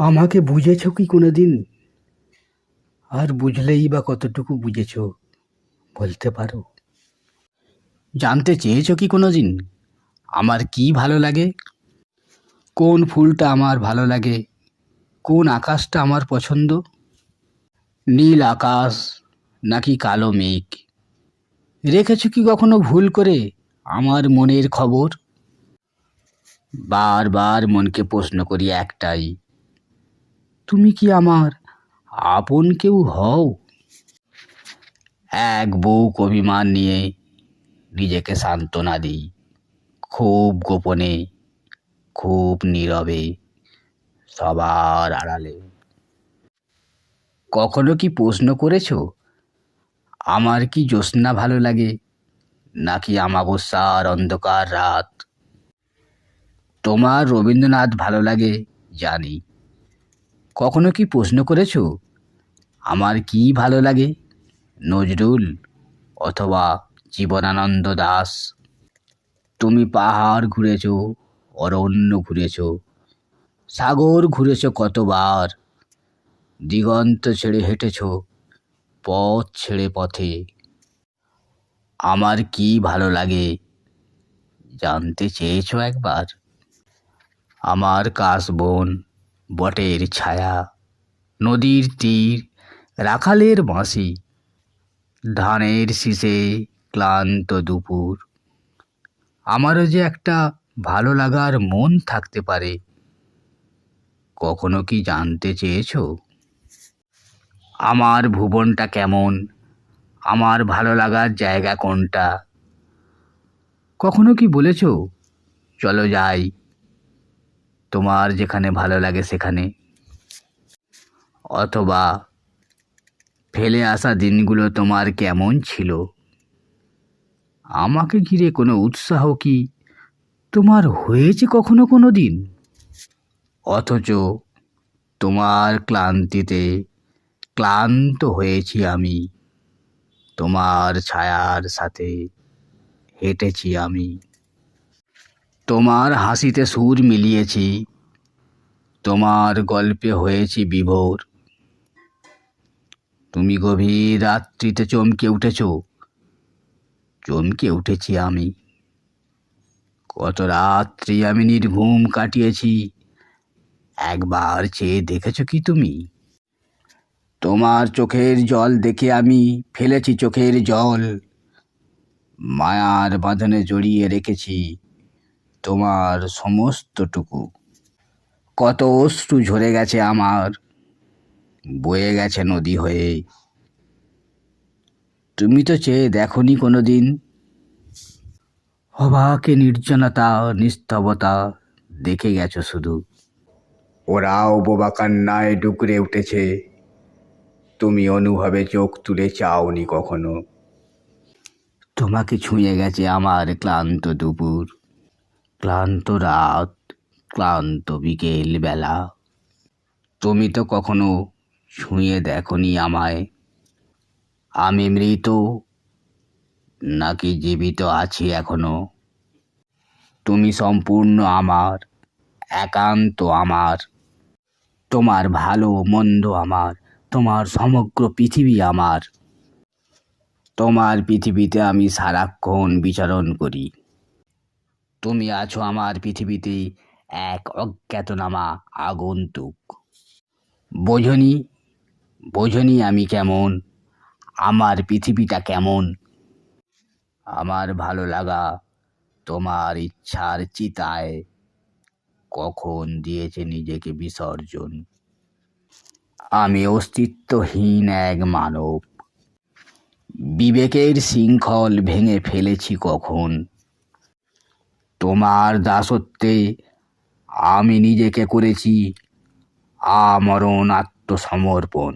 আমাকে বুঝেছ কি কোনো দিন আর বুঝলেই বা কতটুকু বুঝেছ, বলতে পারো। জানতে চেয়েছো কি কোনো দিন আমার কি ভালো লাগে? কোন ফুলটা আমার ভালো লাগে? কোন আকাশটা আমার পছন্দ? নীল আকাশ নাকি কালো মেঘ? রেখেছ কি কখনো ভুল করে আমার মনের খবর? বারবার মনকে প্রশ্ন করি একটাই তুমি কি আমার আপন কেউ হও? এক বউ অভিমান নিয়ে নিজেকে সান্ত্বনা দিই, খুব গোপনে, খুব নীরবে, সবার আড়ালে। কখনো কি প্রশ্ন করেছ? আমার কি জ্যোৎস্না ভালো লাগে, নাকি আমাবস্যার অন্ধকার রাত? তোমার রবীন্দ্রনাথ ভালো লাগে, জানি। কখনো কি প্রশ্ন করেছ? আমার কি ভালো লাগে? নজরুল অথবা জীবনানন্দ দাস। তুমি পাহাড় ঘুরেছো, অরণ্য ঘুরেছো, সাগর ঘুরেছো কতবার, দিগন্ত ছেড়ে হেঁটেছো, পথ ছেড়ে পথে। আমার কি ভালো লাগে? জানতে চেয়েছো একবার? আমার কাশবন বটের ছায়া, নদীর তীর, রাখালের বাঁশি, ধানের শীষে ক্লান্ত দুপুর। আমারও যে একটা ভালো লাগার মন থাকতে পারে, কখনো কি জানতে চেয়েছো? আমার ভুবনটা কেমন? আমার ভালো লাগার জায়গা কোনটা? কখনো কি বলেছ? চলো যাই। তোমার যেখানে ভালো লাগে সেখানে। অথবা ফেলে আসা দিনগুলো তোমার কেমন ছিল? আমাকে ঘিরে কোনো উৎসাহ কি তোমার হয়েছে কখনো কোনো দিন? অথচ তোমার ক্লান্তিতে ক্লান্ত হয়েছি আমি। তোমার ছায়ার সাথে হেঁটেছি আমি। তোমার হাসিতে সুর মিলিয়েছি, তোমার গল্পে হয়েছি বিভোর। তুমি গভীর রাত্রিতে চমকে উঠেছ, চমকে উঠেছি আমি। কত রাত্রি আমি নির্ঘুম কাটিয়েছি, একবার চেয়ে দেখেছ কি তুমি? তোমার চোখের জল দেখে আমি ফেলেছি চোখের জল, মায়ার বাঁধনে জড়িয়ে রেখেছি। তোমার সমস্তটুকু। কত অশ্রু ঝরে গেছে আমার, বয়ে গেছে নদী হয়ে। তুমি তো চেয়ে দেখনি কোনো দিন অবাকে নির্জনতা, নিস্তবতা দেখে গেছো শুধু। ওরাও বোবা কান্নায় ডুকরে উঠেছে। তুমি অনুভবে চোখ তুলে চাওনি কখনো। তোমাকে ছুঁয়ে গেছে আমার ক্লান্ত দুপুর। ক্লান্ত রাত, ক্লান্ত বিকেল বেলা। তুমি তো কখনো ছুঁয়ে দেখনি আমায়। আমি মৃত, নাকি জীবিত আছি এখনও? তুমি সম্পূর্ণ আমার, একান্ত আমার। তোমার ভালো মন্দ আমার, তোমার সমগ্র পৃথিবী আমার। তোমার পৃথিবীতে আমি সারাক্ষণ বিচরণ করি। তুমি আছো আমার পৃথিবীতে এক অজ্ঞাতনামা আগন্তুক। বোঝনি বোঝনি আমি কেমন? আমার পৃথিবীটা কেমন? আমার ভালো লাগা তোমার ইচ্ছার চিতায় কখন দিয়েছে নিজেকে বিসর্জন? আমি অস্তিত্বহীন এক মানব। বিবেকের শৃঙ্খল ভেঙে ফেলেছি কখন? তোমার দাসত্বে আমি নিজেকে করেছি আমরণ আত্মসমর্পণ।